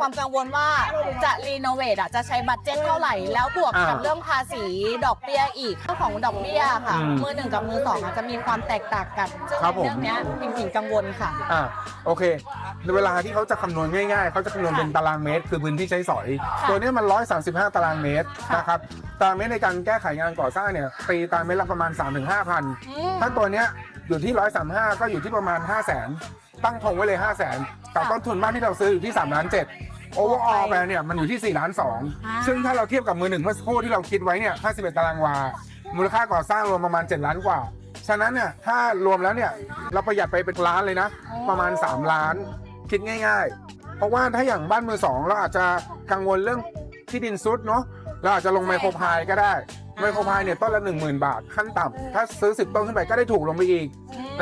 ความกังวลว่าจะรีโนเวทอะจะใช้บัตเจ็ตเท่าไหร่ แล้วบวกกับอ่าเรื่องภาษีดอกเบี้ยอีกเรื่องของดอกเบี้ยค่ะ อืมมือหนึ่งกับมือสองอาจจะมีความแตกต่างกันซึ่งครับผม เรื่องเนี้ยพิมพิงกังวลค่ะ อ่าโอเคในเวลาที่เขาจะคำนวณง่ายๆ เขาจะคำนวณเป็นตารางเมตร คือพื้นที่ใช้สอย ค่ะตัวเนี้ยมัน 135 ตารางเมตรค่ะ นะครับ ตารางเมตรในการแก้ไขงานก่อสร้างเนี่ยตีตารางเมตรละประมาณ 3-5,000 อืมถ้าตัวเนี้ยอยู่ที่ 135 ก็อยู่ที่ประมาณ 5 0 0 0 0 0 ตั้งทงไว้เลย 5 0 0 0 0 0แต่ต้นทุนบ้านที่เราซื้ออยู่ที่3ล้าน7โอเวอร์ออลไปเนี่ยมันอยู่ที่4ล้านอ่า2ซึ่งถ้าเราเทียบกับมือหนึ่งเมื่อสักครู่ที่เราคิดไว้เนี่ย51ตารางวา มูลค่าก่อสร้างรวมประมาณ 7 ล้านกว่า ฉะนั้นเนี่ยถ้ารวมแล้วเนี่ยเราประหยัดไปเป็นล้านเลยนะ ประมาณ 3 ล้าน คิดง่าย ๆ เพราะว่าถ้าอย่างบ้านมือสองเราอาจจะกังวลเรื่องที่ดินซุดเนาะเราอาจจะลงไมโครพายก็ได้ไมโครพายเนี่ยต้นละ 10,000 บาทขั้นต่ำถ้าซื้อ 10 ต้นขึ้นไปก็ได้ถูกลงไปอีก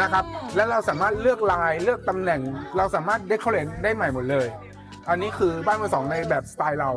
นะครับ แล้วเราสามารถเลือกลายเลือกตำแหน่ง เราสามารถเดคอเรทได้ใหม่หมดเลย อันนี้คือบ้านมือสองในแบบสไตล์เรา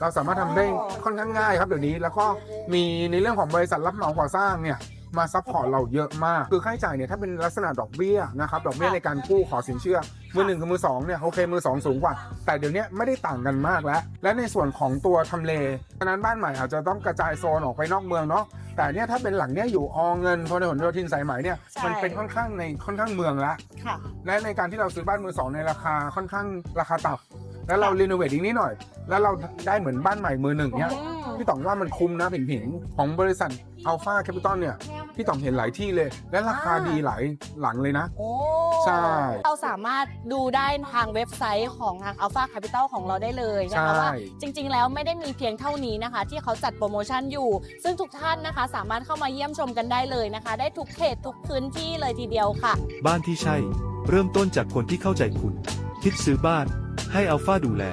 เราสามารถทำได้ค่อนข้างง่ายครับเดี๋ยวนี้ แล้วก็มีในเรื่องของบริษัทรับเหมาก่อสร้างเนี่ย มาซัพพอร์ตเราเยอะมาก คือค่าใช้จ่ายเนี่ยถ้าเป็นลักษณะดอกเบี้ยนะครับดอกเบี้ยในการกู้ขอสินเชื่อ มือหนึ่งกับมือสองเนี่ยโอเคมือสองสูงกว่า แต่เดี๋ยวนี้ไม่ได้ต่างกันมากแล้ว และในส่วนของตัวทำเลฉะนั้นบ้านใหม่อาจจะต้องกระจายโซนออกไปนอกเมืองเนาะแต่เนี่ยถ้าเป็นหลังเนี้ยอยู่อเงินพหลโยธินสายไหมเนี่ยใช่มันเป็นค่อนข้างในค่อนข้างเมืองแล้วค่ะและในการที่เราซื้อบ้านมือสองในราคาค่อนข้างราคาต่ำแล้วเรารีโนเวทอีกนิดหน่อย แล้วเราได้เหมือนบ้านใหม่มือหนึ่งเนี้ยอืม พี่ต๋องว่ามันคุ้มนะผิงผิงๆของบริษัทอัลฟาแคปิตอลเนี่ย พี่ต๋องเห็นหลายที่เลย และราคาอ่าดีหลายหลังเลยนะโอ้ใช่ เราสามารถดูได้ทางเว็บไซต์ของทาง Alpha Capital ของเราได้เลยนะคะใช่ว่าจริง ๆ แล้วไม่ได้มีเพียงเท่านี้นะคะ ที่เขาจัดโปรโมชั่นอยู่ ซึ่งทุกท่านนะคะ สามารถเข้ามาเยี่ยมชมกันได้เลยนะคะ ได้ทุกเขตทุกพื้นที่เลยทีเดียวค่ะ บ้านที่ใช่ เริ่มต้นจากคนที่เข้าใจคุณ คิดซื้อบ้าน ให้อัลฟาดูแล